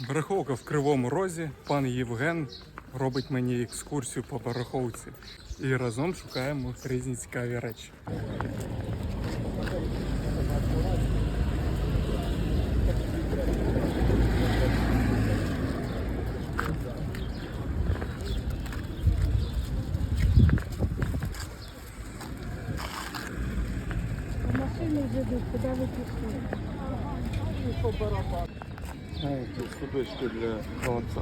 Бараховка в Кривому Розі. Пан Євген робить мені екскурсію по бараховці. І разом шукаємо різні цікаві речі. Машини ведуть, куди ви пішли? Судочки для холодця.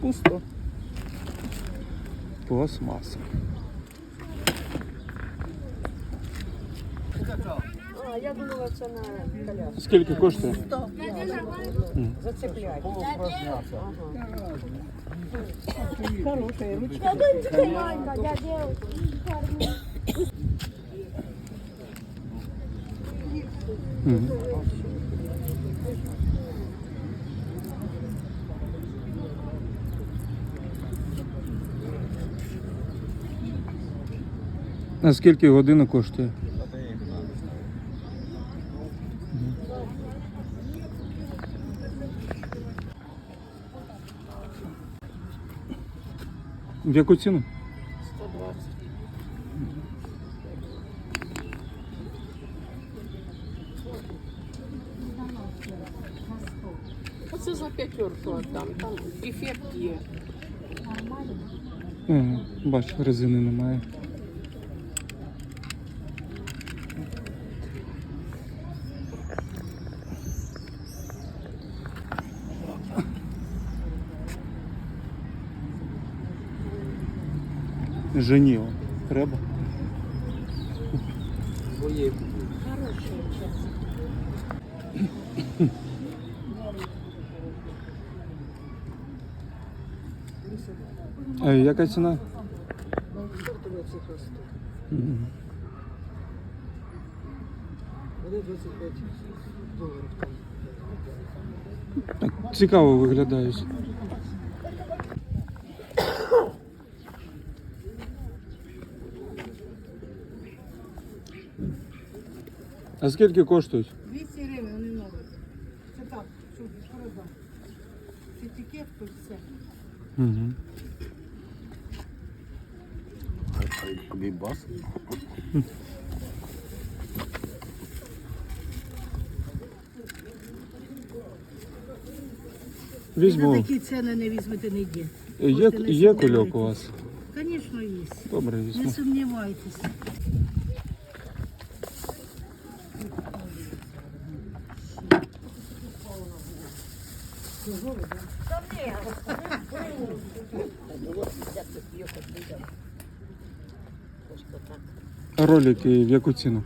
Пусто. Пластмаса. Я думала, це на коляску. Скільки коштує? Зацепляй. Хорошая ручка. Я думаю, что маленькая, я девочка. Мгм. А скільки година коштує? В яку ціну? 120. Оце за п'ятерку там, там ефект є. Ага, бач, резини немає. Женіо. Треба? А яка ціна? Так, цікаво виглядають. А скільки коштують? 200 гривень, вони нові. Це так, щоб продати. Етикетку все. Угу. Бібас. Ви Візьму. на такі ціни не візьмете ніде. Є, є кульок у вас? Звісно, є. Добре, Не візьму. сумнівайтеся. Ролики в яку ціну?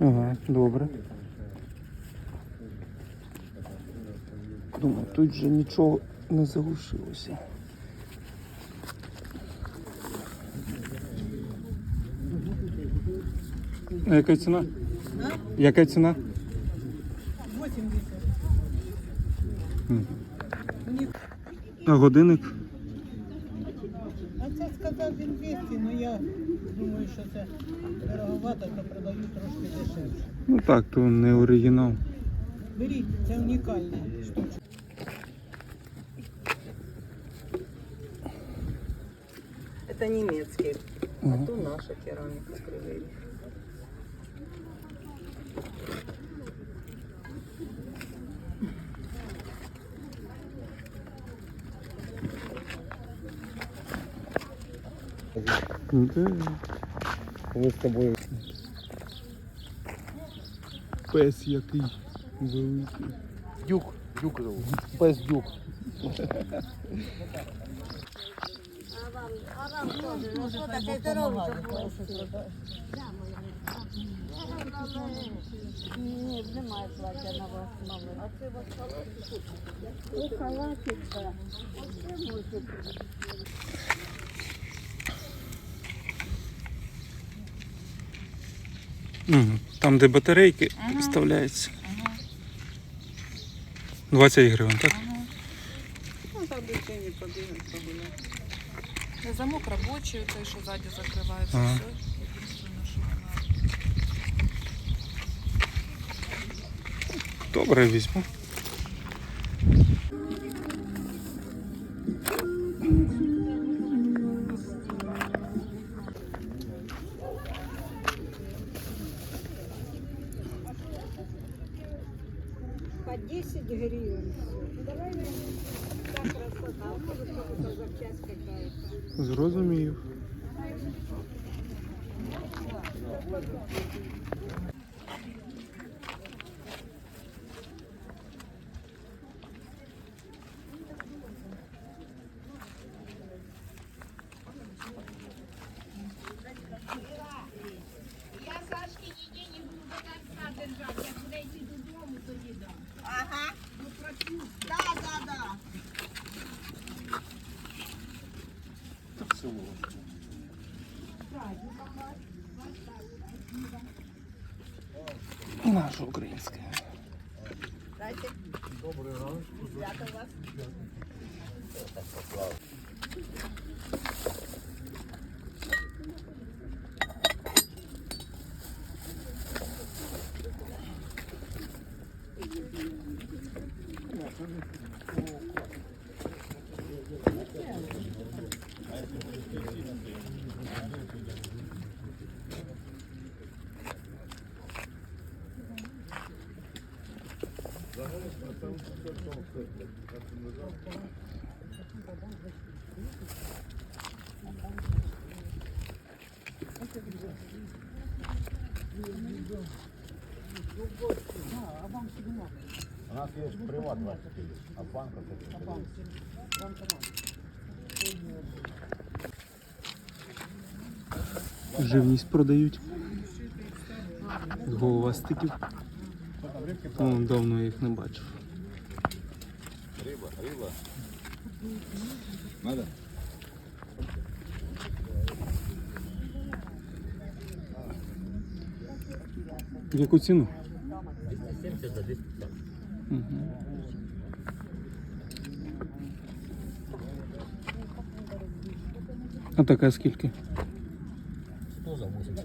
Ага, добре. Думаю, тут же нічого не залишилося. А яка ціна? Яка ціна? 80. Мгм. А годинник? так, то не оригінал. Беріть, це унікальна штучка. Это немецкий. Ага. А то наша керамика кривий. Да. Ми з тобою Пес який великий. Дюк, дюк зовут. Пес дюк. Ні, немає плаття на вас, мами. А це вас халатик? О, халатик, так. Оце може бути. Мгм. Там, де батарейки вставляються. 20 гривень, так? Ага. Ну, там дитині побігати, погуляти. Не замок робочий, той, що ззаді закривається. Ага. Все. Добре, візьму. Наша українська. У нас є приват 24, а банка це Живність продають. Головастиків. О, давно я їх не бачив. Риба, риба. Надо? В яку ціну? Мгм. А така скільки? 100 за 80.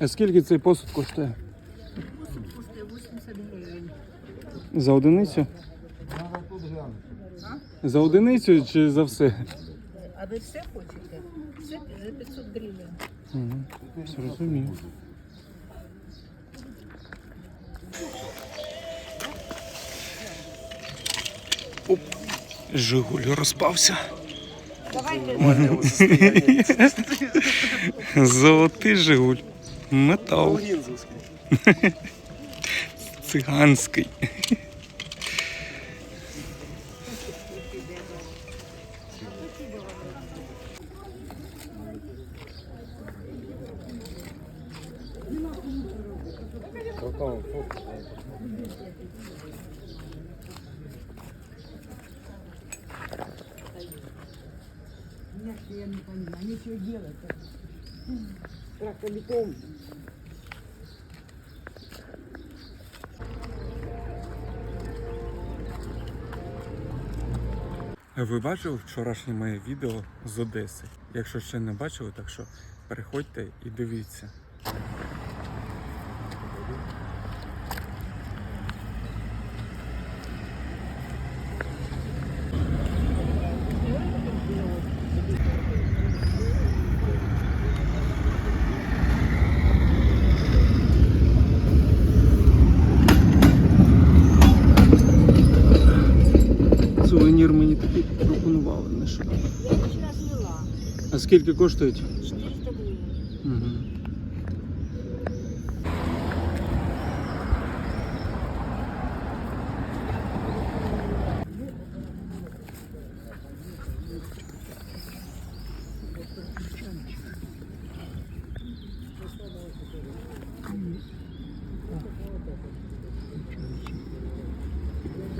А скільки цей посуд коштує? Коштує 80 гривень. За одиницю? За одиницю чи за все? А ви все хочете? Все за 500 гривень. Угу. Зрозумів. Оп. Жигуль розпався. Золотий Жигуль. Метал. Циганський. Потом фокус. Я не понимаю, нечего делать. Трактобетон. Ви бачили вчорашнє моє відео з Одеси? Якщо ще не бачили, так що переходьте і дивіться. А скільки коштують? 400 гривень. Угу.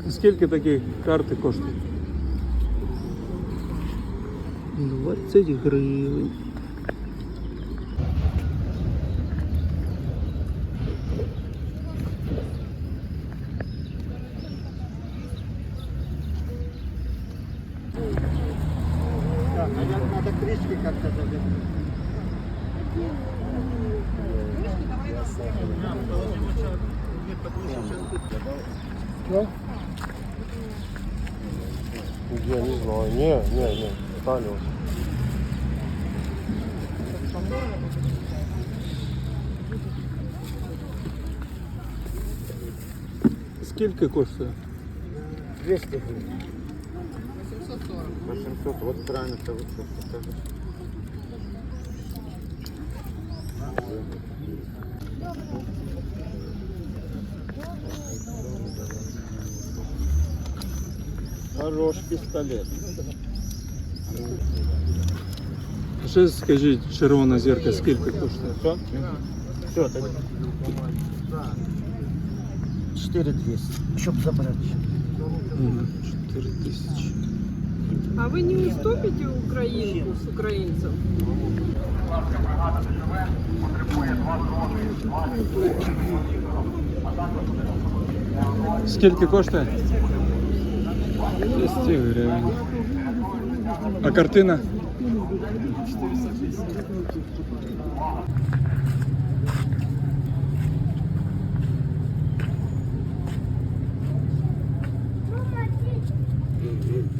Скільки такі карти коштують? 20 гривень. Надо крышки как-то забить. Я не знаю. Не, не, не. деталі. Скільки коштує? 200 гривень. 840. 800, от правильно это ви це кажете. Хорош пистолет. Ще скажіть, червона зірка скільки коштує? Все? Все, это 4200. Чтоб забрать. Мгм, 4 тисячі. А вы не уступите украинку с украинцем? Скільки коштує? 200 гривень. А картина? 450.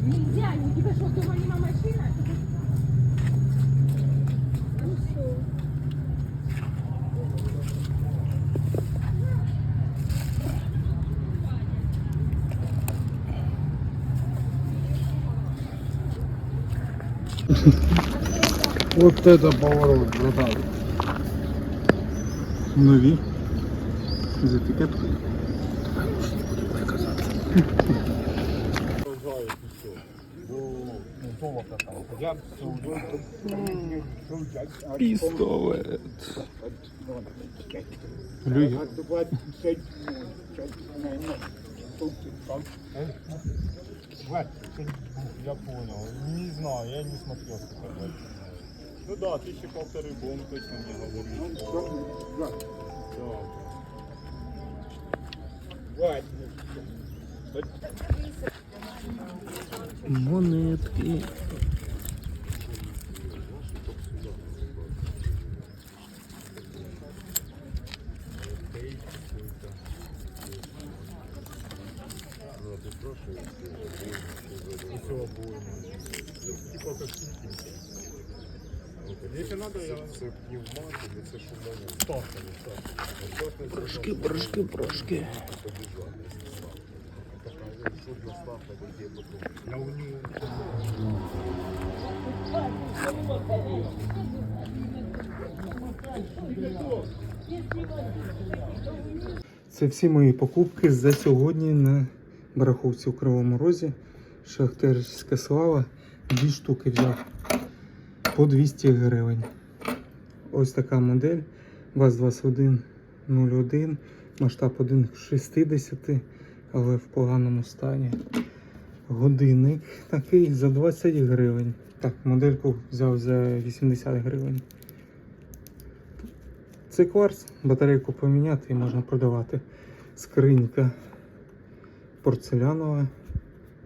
Нельзя, у тебя что, дома не машина? Вот это поворот, братан. Нові. З етикеткою. Пістолет. Люя. Я понял. Не знаю, я не смотрел. Ну да, тисячі полтори, бо он точно мені говорив. Так. Ну, Монетки. Типа как Если надо, я... Це це. Прошки, прошки, прошки. Я у Це всі мої покупки за сьогодні на бараховці у Кривому Розі. Шахтерська слава. Дві штуки взяв по 200 гривень. Ось така модель. ВАЗ-2101, масштаб 1 к 60, але в поганому стані. Годинник такий за 20 гривень. Так, модельку взяв за 80 гривень. Це кварц, батарейку поміняти і можна продавати. Скринька порцелянова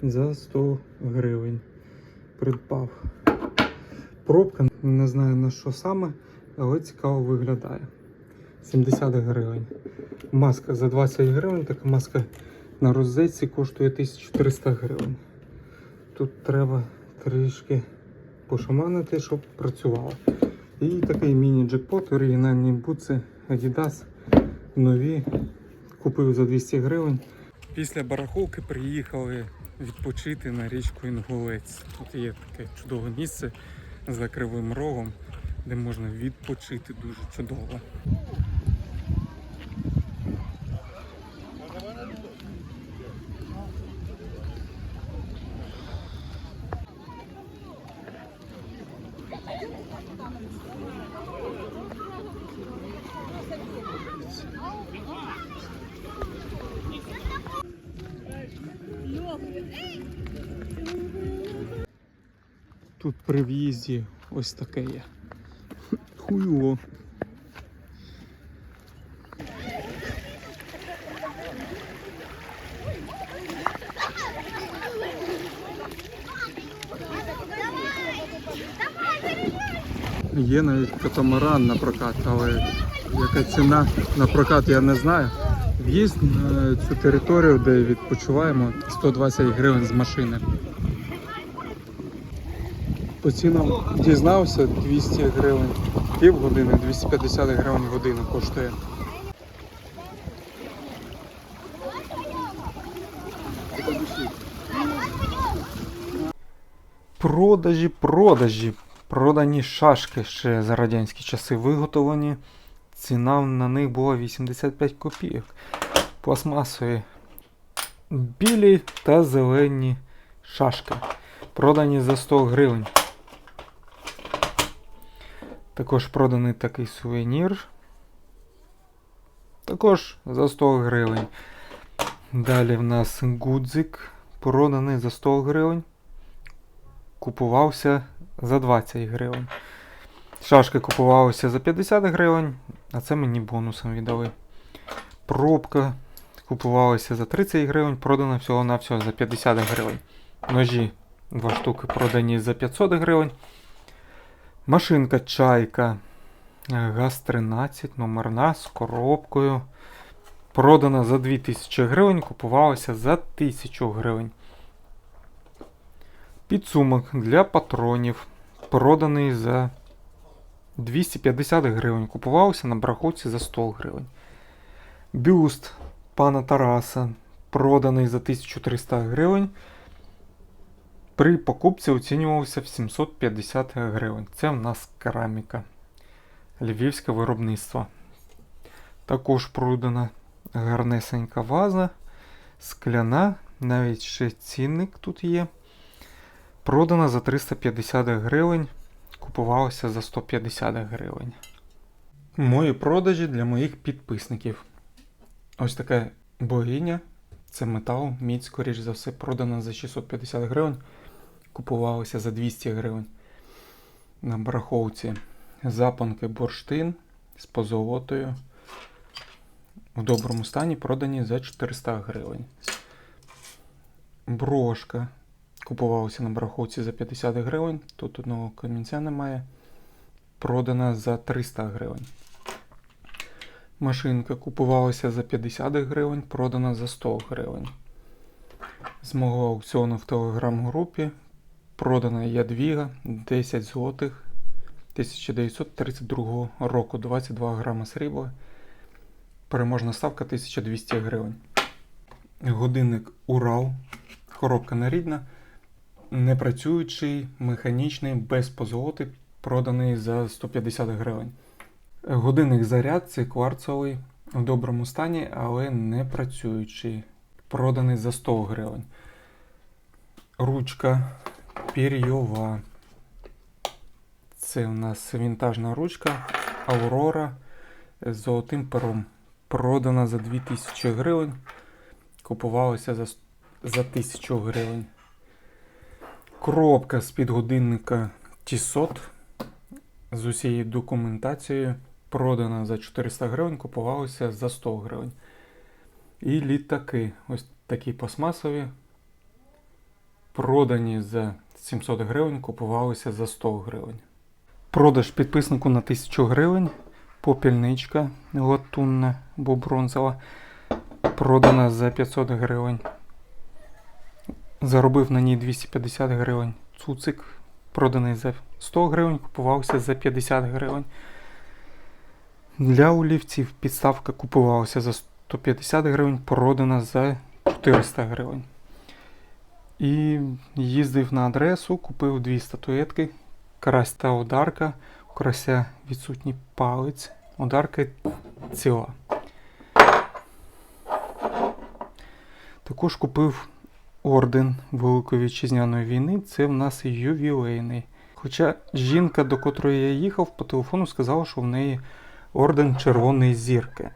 за 100 гривень. Придбав. Пробка, не знаю на що саме, але цікаво виглядає. 70 гривень. Маска за 20 гривень, така маска на розетці коштує 1300 гривень. Тут треба трішки пошаманити, щоб працювало. І такий міні-джекпот, оригінальні бутси Adidas, нові. Купив за 200 гривень. Після бараховки приїхали відпочити на річку Інгулець. Тут є таке чудове місце за кривим рогом, де можна відпочити дуже чудово. Тут при в'їзді ось таке є. Хуйло. Є навіть катамаран на прокат, але яка ціна на прокат я не знаю. В'їзд на цю територію, де відпочиваємо, 120 гривень з машини. По цінам дізнався 200 гривень півгодини, 250 гривень година коштує. Продажі, продажі. Продані шашки ще за радянські часи виготовлені. Ціна на них була 85 копійок. Пластмасові білі та зелені шашки. Продані за 100 гривень. Також проданий такий сувенір. Також за 100 гривень. Далі в нас гудзик. Проданий за 100 гривень. Купувався за 20 гривень. Шашки купувалися за 50 гривень, а це мені бонусом віддали. Пробка купувалася за 30 гривень, продана всього-навсього за 50 гривень. Ножі Два штуки продані за 500 гривень. Машинка чайка ГАЗ-13, номерна з коробкою. Продана за 2000 гривень, купувалася за 1000 гривень. Підсумок для патронів. Проданий за 250 гривень. Купувався на браховці за 100 гривень. Бюст пана Тараса. Проданий за 1300 гривень. При покупці оцінювався в 750 гривень. Це в нас кераміка. Львівське виробництво. Також продана гарнесенька ваза, скляна, навіть ще цінник тут є. Продана за 350 гривень. Купувалася за 150 гривень. Мої продажі для моїх підписників. Ось така богиня. Це метал, мідь, скоріш за все, продана за 650 гривень. Купувалися за 200 гривень. На бараховці запанки бурштин з позолотою. В доброму стані продані за 400 гривень. Брошка купувалася на бараховці за 50 гривень. Тут одного камінця немає. Продана за 300 гривень. Машинка купувалася за 50 гривень, продана за 100 гривень. З мого аукціону в телеграм-групі продана Ядвіга 10 злотих 1932 року 22 грама срібла. Переможна ставка 1200 гривень. Годинник Урал. Коробка нерідна. Непрацюючий, механічний, без позолоти, проданий за 150 гривень. Годинник заряд це кварцовий в доброму стані, але не працюючий. Проданий за 100 гривень. Ручка пір'йова. Це у нас вінтажна ручка Aurora з золотим пером. Продана за 2000 гривень. Купувалася за, за 1000 гривень. Коробка з-під годинника Tissot з усією документацією. Продана за 400 гривень, купувалася за 100 гривень. І літаки, ось такі пластмасові, продані за 700 гривень, купувалися за 100 гривень. Продаж підписнику на 1000 гривень. Попільничка латунна або бронзова. Продана за 500 гривень. Заробив на ній 250 гривень. Цуцик проданий за 100 гривень, купувався за 50 гривень. Для олівців підставка купувалася за 150 гривень, продана за 400 гривень. І їздив на адресу, купив дві статуетки. Карась та одарка. У карася відсутній палець. Одарка ціла. Також купив орден Великої Вітчизняної війни. Це в нас ювілейний. Хоча жінка, до котрої я їхав, по телефону сказала, що в неї орден Червоної зірки.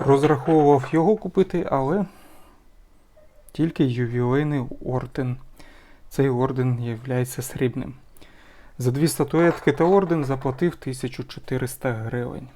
Розраховував його купити, але тільки ювілейний орден. Цей орден є срібним. За дві статуетки та орден заплатив 1400 гривень.